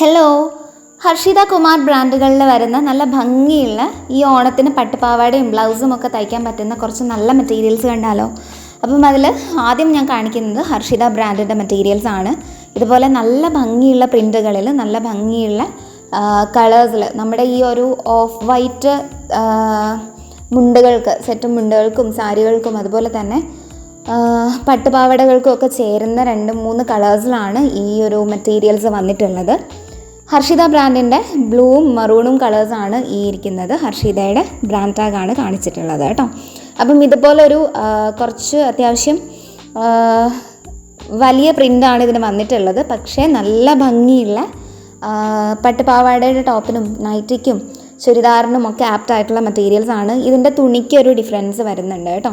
Hello Harshita Kumar ബ്രാൻഡുകളിൽ വരുന്ന നല്ല ഭംഗിയുള്ള ഈ ഓണത്തിന് പട്ടുപാവാടയും ബ്ലൗസും ഒക്കെ തയ്ക്കാൻ പറ്റുന്ന കുറച്ച് നല്ല മെറ്റീരിയൽസ് കണ്ടാലോ? അപ്പം അതിൽ ആദ്യം ഞാൻ കാണിക്കുന്നത് ഹർഷിത ബ്രാൻഡിന്റെ മെറ്റീരിയൽസ് ആണ്. ഇതുപോലെ നല്ല ഭംഗിയുള്ള പ്രിന്റുകളിൽ നല്ല ഭംഗിയുള്ള കളേഴ്സിൽ നമ്മുടെ ഈ ഒരു ഓഫ് വൈറ്റ് മുണ്ടുകൾക്ക് സെറ്റും മുണ്ടുകൾക്കും സാരികൾക്കും അതുപോലെ തന്നെ പട്ടുപാവടകൾക്കും ഒക്കെ ചേരുന്ന രണ്ട് മൂന്ന് കളേഴ്സിലാണ് ഈ ഒരു മെറ്റീരിയൽസ് വന്നിട്ടുള്ളത്. ഹർഷിത ബ്രാൻഡിന്റെ ബ്ലൂവും മറൂണും കളേഴ്സാണ് ഈ ഇരിക്കുന്നത്. ഹർഷിതയുടെ ബ്രാൻഡ് ടാഗാണ് കാണിച്ചിട്ടുള്ളത് കേട്ടോ. അപ്പം ഇതുപോലൊരു കുറച്ച് അത്യാവശ്യം വലിയ പ്രിന്റാണ് ഇതിന് വന്നിട്ടുള്ളത്. പക്ഷേ നല്ല ഭംഗിയുള്ള പട്ടുപാവാടയുടെ ടോപ്പിനും നൈറ്റിക്കും ചുരിദാറിനും ഒക്കെ ആപ്റ്റ് ആയിട്ടുള്ള ആണ്. ഇതിന്റെ തുണിക്ക് ഒരു ഡിഫറൻസ് വരുന്നുണ്ട് കേട്ടോ.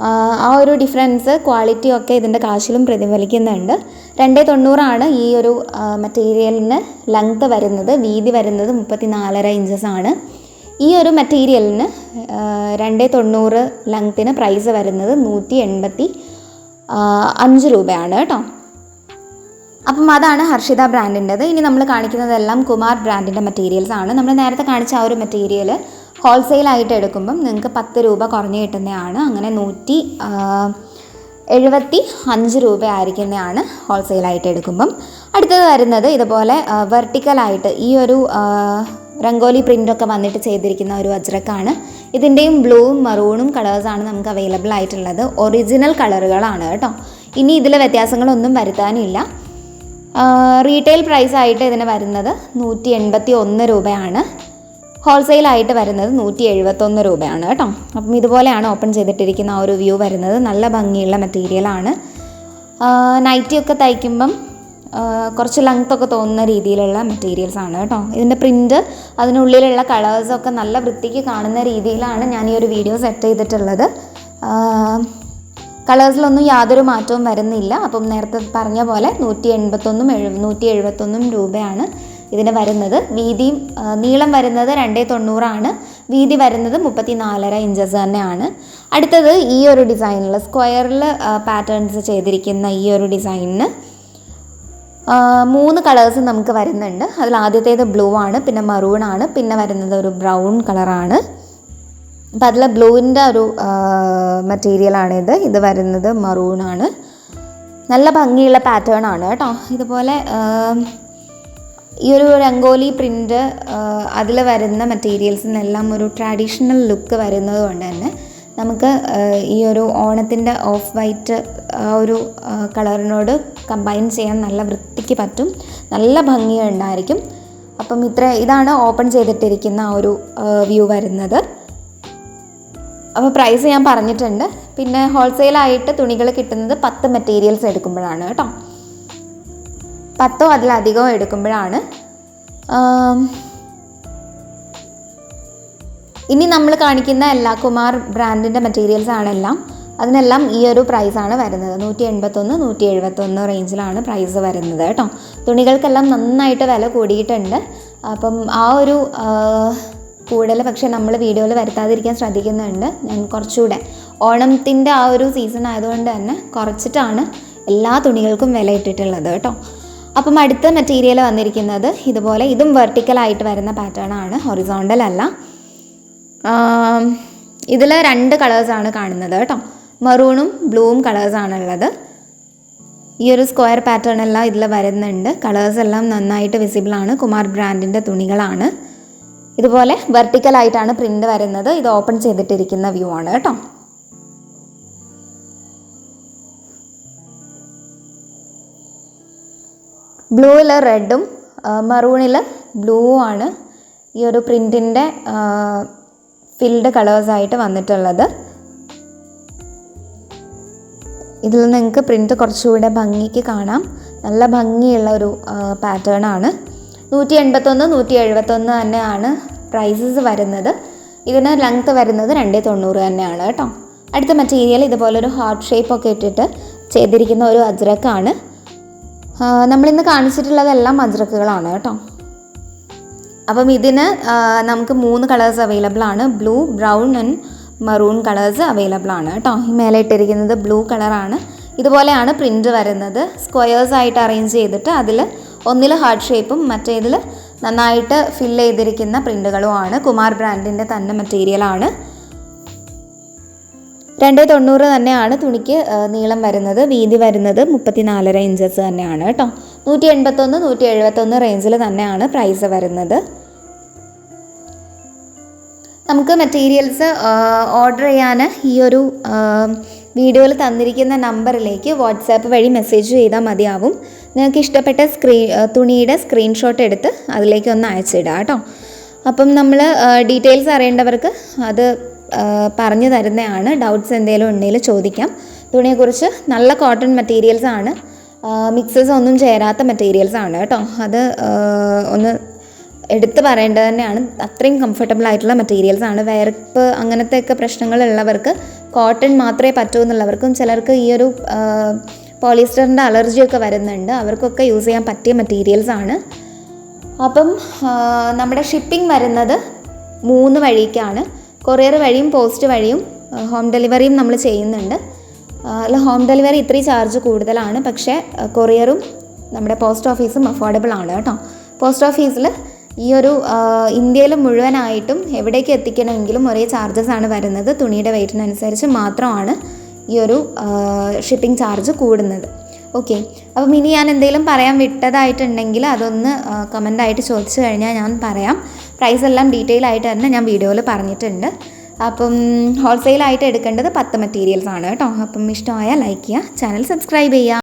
ആ ഒരു ഡിഫറൻസ് ക്വാളിറ്റി ഒക്കെ ഇതിന്റെ കാശിലും പ്രതിഫലിക്കുന്നുണ്ട്. രണ്ടേ തൊണ്ണൂറാണ് ഈ ഒരു മെറ്റീരിയലിന് ലെങ്ത് വരുന്നത്. വീതി വരുന്നത് മുപ്പത്തി നാലര ഇഞ്ചസ് ആണ്. ഈ ഒരു മെറ്റീരിയലിന് രണ്ടേ തൊണ്ണൂറ് ലെങ്ത്തിന് പ്രൈസ് വരുന്നത് നൂറ്റി എൺപത്തി അഞ്ച് രൂപയാണ് കേട്ടോ. അപ്പം അതാണ് ഹർഷിത ബ്രാൻഡിന്റെത് ഇനി നമ്മൾ കാണിക്കുന്നതെല്ലാം കുമാർ ബ്രാൻഡിന്റെ മെറ്റീരിയൽസ് ആണ്. നമ്മൾ നേരത്തെ കാണിച്ച ആ ഒരു മെറ്റീരിയൽ ഹോൾസെയിലായിട്ട് എടുക്കുമ്പം നിങ്ങൾക്ക് പത്ത് രൂപ കുറഞ്ഞ് കിട്ടുന്നതാണ്. അങ്ങനെ നൂറ്റി എഴുപത്തി അഞ്ച് രൂപ ആയിരിക്കുന്നതാണ് ഹോൾസെയിലായിട്ട് എടുക്കുമ്പം. അടുത്തത് വരുന്നത് ഇതുപോലെ വെർട്ടിക്കലായിട്ട് ഈ ഒരു രംഗോലി പ്രിന്റൊക്കെ വന്നിട്ട് ചെയ്തിരിക്കുന്ന ഒരു വജ്രക്കാണ്. ഇതിന്റെയും ബ്ലൂവും മറൂണും കളേഴ്സാണ് നമുക്ക് അവൈലബിൾ ആയിട്ടുള്ളത്. ഒറിജിനൽ കളറുകളാണ് കേട്ടോ. ഇനി ഇതിൽ വ്യത്യാസങ്ങളൊന്നും വരുത്താനില്ല. റീറ്റെയിൽ പ്രൈസായിട്ട് ഇതിന് വരുന്നത് നൂറ്റി എൺപത്തി ഒന്ന് രൂപയാണ്. ഹോൾസെയിലായിട്ട് വരുന്നത് നൂറ്റി എഴുപത്തൊന്ന് രൂപയാണ് കേട്ടോ. അപ്പം ഇതുപോലെയാണ് ഓപ്പൺ ചെയ്തിട്ടിരിക്കുന്ന ആ ഒരു വ്യൂ വരുന്നത്. നല്ല ഭംഗിയുള്ള മെറ്റീരിയലാണ് നൈറ്റിയൊക്കെ തയ്ക്കുമ്പം കുറച്ച് ലെങ്ത് ഒക്കെ തോന്നുന്ന രീതിയിലുള്ള മെറ്റീരിയൽസ് ആണ് കേട്ടോ. ഇതിന്റെ പ്രിന്റ് അതിനുള്ളിലുള്ള കളേഴ്സൊക്കെ നല്ല വൃത്തിക്ക് കാണുന്ന രീതിയിലാണ് ഞാൻ ഈ ഒരു വീഡിയോ സെറ്റ് ചെയ്തിട്ടുള്ളത്. കളേഴ്സിലൊന്നും യാതൊരു മാറ്റവും വരുന്നില്ല. അപ്പം നേരത്തെ പറഞ്ഞ പോലെ നൂറ്റി എൺപത്തൊന്നും എഴു നൂറ്റി എഴുപത്തൊന്നും രൂപയാണ് ഇതിന് വരുന്നത്. വീതിയും നീളം വരുന്നത് രണ്ടേ തൊണ്ണൂറാണ്. വീതി വരുന്നത് മുപ്പത്തി നാലര ഇഞ്ചസ് തന്നെയാണ്. അടുത്തത് ഈ ഒരു ഡിസൈനിൽ സ്ക്വയറിൽ പാറ്റേൺസ് ചെയ്തിരിക്കുന്ന ഈ ഒരു ഡിസൈനിന് മൂന്ന് കളേഴ്സ് നമുക്ക് വരുന്നുണ്ട്. അതിൽ ആദ്യത്തേത് ബ്ലൂ ആണ് പിന്നെ മറൂൺ ആണ് പിന്നെ വരുന്നത് ഒരു ബ്രൗൺ കളറാണ് അപ്പം അതിൽ ബ്ലൂവിന്റെ ഒരു മെറ്റീരിയലാണിത് ഇത്. വരുന്നത് മറൂൺ ആണ്. നല്ല ഭംഗിയുള്ള പാറ്റേൺ ആണ് കേട്ടോ. ഇതുപോലെ ഈ ഒരു രംഗോലി പ്രിന്റ് അതിൽ വരുന്ന മെറ്റീരിയൽസിനെല്ലാം ഒരു ട്രഡീഷണൽ ലുക്ക് വരുന്നത് കൊണ്ട് തന്നെ നമുക്ക് ഈ ഒരു ഓണത്തിന്റെ ഓഫ് വൈറ്റ് ആ ഒരു കളറിനോട് കമ്പൈൻ ചെയ്യാൻ നല്ല വൃത്തിക്ക് പറ്റും. നല്ല ഭംഗിയുണ്ടായിരിക്കും അപ്പം ഇത്ര ഇതാണ് ഓപ്പൺ ചെയ്തിട്ടിരിക്കുന്ന ആ ഒരു വ്യൂ വരുന്നത്. അപ്പോൾ പ്രൈസ് ഞാൻ പറഞ്ഞിട്ടുണ്ട്. പിന്നെ ഹോൾസെയിലായിട്ട് തുണികൾ കിട്ടുന്നത് പത്ത് മെറ്റീരിയൽസ് എടുക്കുമ്പോഴാണ് കേട്ടോ. പത്തോ അതിലധികമോ എടുക്കുമ്പോഴാണ് ഇനി നമ്മൾ കാണിക്കുന്ന എല്ലാ കുമാർ ബ്രാൻഡിന്റെ മെറ്റീരിയൽസ് ആണെല്ലാം അതിനെല്ലാം ഈ ഒരു പ്രൈസാണ് വരുന്നത്. നൂറ്റി എൺപത്തൊന്ന് നൂറ്റി എഴുപത്തൊന്ന് റേഞ്ചിലാണ് പ്രൈസ് വരുന്നത് കേട്ടോ. തുണികൾക്കെല്ലാം നന്നായിട്ട് വില കൂടിയിട്ടുണ്ട്. അപ്പം ആ ഒരു കൂടുതൽ പക്ഷേ നമ്മൾ വീഡിയോയിൽ വരുത്താതിരിക്കാൻ ശ്രദ്ധിക്കുന്നുണ്ട്. ഞാൻ കുറച്ചുകൂടെ ഓണത്തിന്റെ ആ ഒരു സീസൺ ആയതുകൊണ്ട് തന്നെ കുറച്ചിട്ടാണ് എല്ലാ തുണികൾക്കും വില ഇട്ടിട്ടുള്ളത് കേട്ടോ. അപ്പം അടുത്ത മെറ്റീരിയൽ വന്നിരിക്കുന്നത് ഇതുപോലെ ഇതും വെർട്ടിക്കലായിട്ട് വരുന്ന പാറ്റേൺ ആണ്. ഹൊറിസോണ്ടൽ അല്ല. ഇതിൽ രണ്ട് കളേഴ്സാണ് കാണുന്നത് കേട്ടോ. മറൂണും ബ്ലൂവും കളേഴ്സാണുള്ളത് ഈ ഒരു സ്ക്വയർ പാറ്റേൺ എല്ലാം ഇതിൽ വരുന്നുണ്ട്. കളേഴ്സ് എല്ലാം നന്നായിട്ട് വിസിബിൾ ആണ്. കുമാർ ബ്രാൻഡിന്റെ തുണികളാണ്. ഇതുപോലെ വെർട്ടിക്കലായിട്ടാണ് പ്രിന്റ് വരുന്നത്. ഇത് ഓപ്പൺ ചെയ്തിട്ടിരിക്കുന്ന വ്യൂ ആണ് കേട്ടോ. ബ്ലൂവിൽ റെഡും മറൂണിൽ ബ്ലൂവും ആണ് ഈ ഒരു പ്രിന്റിന്റെ ഫിൽഡ് കളേഴ്സായിട്ട് വന്നിട്ടുള്ളത്. ഇതിൽ നിങ്ങൾക്ക് പ്രിന്റ് കുറച്ചുകൂടെ ഭംഗിക്ക് കാണാം. നല്ല ഭംഗിയുള്ള ഒരു പാറ്റേൺ ആണ്. നൂറ്റി എൺപത്തൊന്ന് നൂറ്റി എഴുപത്തൊന്ന് തന്നെയാണ് പ്രൈസസ് വരുന്നത്. ഇതിന് ലെങ്ത്ത് വരുന്നത് രണ്ടേ തൊണ്ണൂറ് തന്നെയാണ് കേട്ടോ. അടുത്ത മെറ്റീരിയൽ ഇതുപോലൊരു ഹാർട്ട് ഷേപ്പ് ഒക്കെ ഇട്ടിട്ട് ചെയ്തിരിക്കുന്ന ഒരു അജ്രക്കാണ്. നമ്മളിന്ന് കാണിച്ചിട്ടുള്ളതെല്ലാം അജ്രക്കുകളാണ് കേട്ടോ. അപ്പം ഇതിന് നമുക്ക് മൂന്ന് കളേഴ്സ് അവൈലബിൾ ആണ്. Blue brown and maroon colours available ആണ് കേട്ടോ. മേലെ ഇട്ടിരിക്കുന്നത് ബ്ലൂ കളറാണ് ഇതുപോലെയാണ് പ്രിന്റ് വരുന്നത്. സ്ക്വയേഴ്സ് ആയിട്ട് അറേഞ്ച് ചെയ്തിട്ട് അതിൽ ഒന്നിൽ ഹാർട്ട് ഷേപ്പും മറ്റേതിൽ നന്നായിട്ട് ഫില്ല് ചെയ്തിരിക്കുന്ന പ്രിന്റുകളുമാണ് കുമാർ ബ്രാൻഡിന്റെ തന്നെ മെറ്റീരിയലാണ് രണ്ട് തൊണ്ണൂറ് തന്നെയാണ് തുണിക്ക് നീളം വരുന്നത്. വീതി വരുന്നത് മുപ്പത്തിനാലര ഇഞ്ചസ് തന്നെയാണ് കേട്ടോ. നൂറ്റി എൺപത്തൊന്ന് നൂറ്റി എഴുപത്തൊന്ന് റേഞ്ചിൽ തന്നെയാണ് പ്രൈസ് വരുന്നത്. നമുക്ക് മെറ്റീരിയൽസ് ഓർഡർ ചെയ്യാൻ ഈ ഒരു വീഡിയോയിൽ തന്നിരിക്കുന്ന നമ്പറിലേക്ക് വാട്സാപ്പ് വഴി മെസ്സേജ് ചെയ്താൽ മതിയാവും. നിങ്ങൾക്ക് ഇഷ്ടപ്പെട്ട സ്ക്രീ തുണിയുടെ സ്ക്രീൻഷോട്ട് എടുത്ത് അതിലേക്ക് ഒന്ന് അയച്ചിടാം കേട്ടോ. അപ്പം നമ്മൾ ഡീറ്റെയിൽസ് അറിയേണ്ടവർക്ക് അത് പറഞ്ഞു തരുന്നതാണ്. ഡൗട്ട്സ് എന്തെങ്കിലും ഉണ്ടെങ്കിൽ ചോദിക്കാം. തുണിയെക്കുറിച്ച് നല്ല കോട്ടൺ മെറ്റീരിയൽസ് ആണ്. മിക്സസ് ഒന്നും ചേരാത്ത മെറ്റീരിയൽസ് ആണ് കേട്ടോ. അത് ഒന്ന് എടുത്തു പറയേണ്ടത് തന്നെയാണ്. അത്രയും കംഫർട്ടബിൾ ആയിട്ടുള്ള മെറ്റീരിയൽസ് ആണ്. വേർപ്പ് അങ്ങനത്തെയൊക്കെ പ്രശ്നങ്ങളുള്ളവർക്ക് കോട്ടൺ മാത്രമേ പറ്റൂ എന്നുള്ളവർക്കും ചിലർക്ക് ഈ ഒരു പോളിസ്റ്ററിന്റെ അലർജിയൊക്കെ വരുന്നുണ്ട്. അവർക്കൊക്കെ യൂസ് ചെയ്യാൻ പറ്റിയ മെറ്റീരിയൽസ് ആണ്. അപ്പം നമ്മുടെ ഷിപ്പിംഗ് വരുന്നത് മൂന്ന് വഴിക്കാണ്. കൊറിയർ വഴിയും പോസ്റ്റ് വഴിയും ഹോം ഡെലിവറിയും നമ്മൾ ചെയ്യുന്നുണ്ട്. അല്ല ഹോം ഡെലിവറി ഇത്ര ചാർജ് കൂടുതലാണ്. പക്ഷേ കൊറിയറും നമ്മുടെ പോസ്റ്റ് ഓഫീസും അഫോർഡബിൾ ആണ് കേട്ടോ. പോസ്റ്റ് ഓഫീസിൽ ഈ ഒരു ഇന്ത്യയിൽ മുഴുവനായിട്ടും എവിടേക്ക് എത്തിക്കണമെങ്കിലും ഒരേ ചാർജസ് ആണ് വരുന്നത്. തുണിയുടെ വെയിറ്റിനനുസരിച്ച് മാത്രമാണ് ഈ ഒരു ഷിപ്പിംഗ് ചാർജ് കൂടുന്നത്. ഓക്കെ അപ്പം ഇനി ഞാൻ എന്തെങ്കിലും പറയാൻ വിട്ടതായിട്ടുണ്ടെങ്കിൽ അതൊന്ന് കമന്റായിട്ട് ചോദിച്ചു കഴിഞ്ഞാൽ ഞാൻ പറയാം. പ്രൈസ് എല്ലാം ഡീറ്റെയിൽ ആയിട്ട് തന്നെ ഞാൻ വീഡിയോയിൽ പറഞ്ഞിട്ടുണ്ട്. അപ്പം ഹോൾസെയിലായിട്ട് എടുക്കേണ്ടത് പത്ത് മെറ്റീരിയൽസ് ആണ് കേട്ടോ. അപ്പം ഇഷ്ടമായാൽ ലൈക്ക് ചെയ്യുക ചാനൽ സബ്സ്ക്രൈബ് ചെയ്യുക.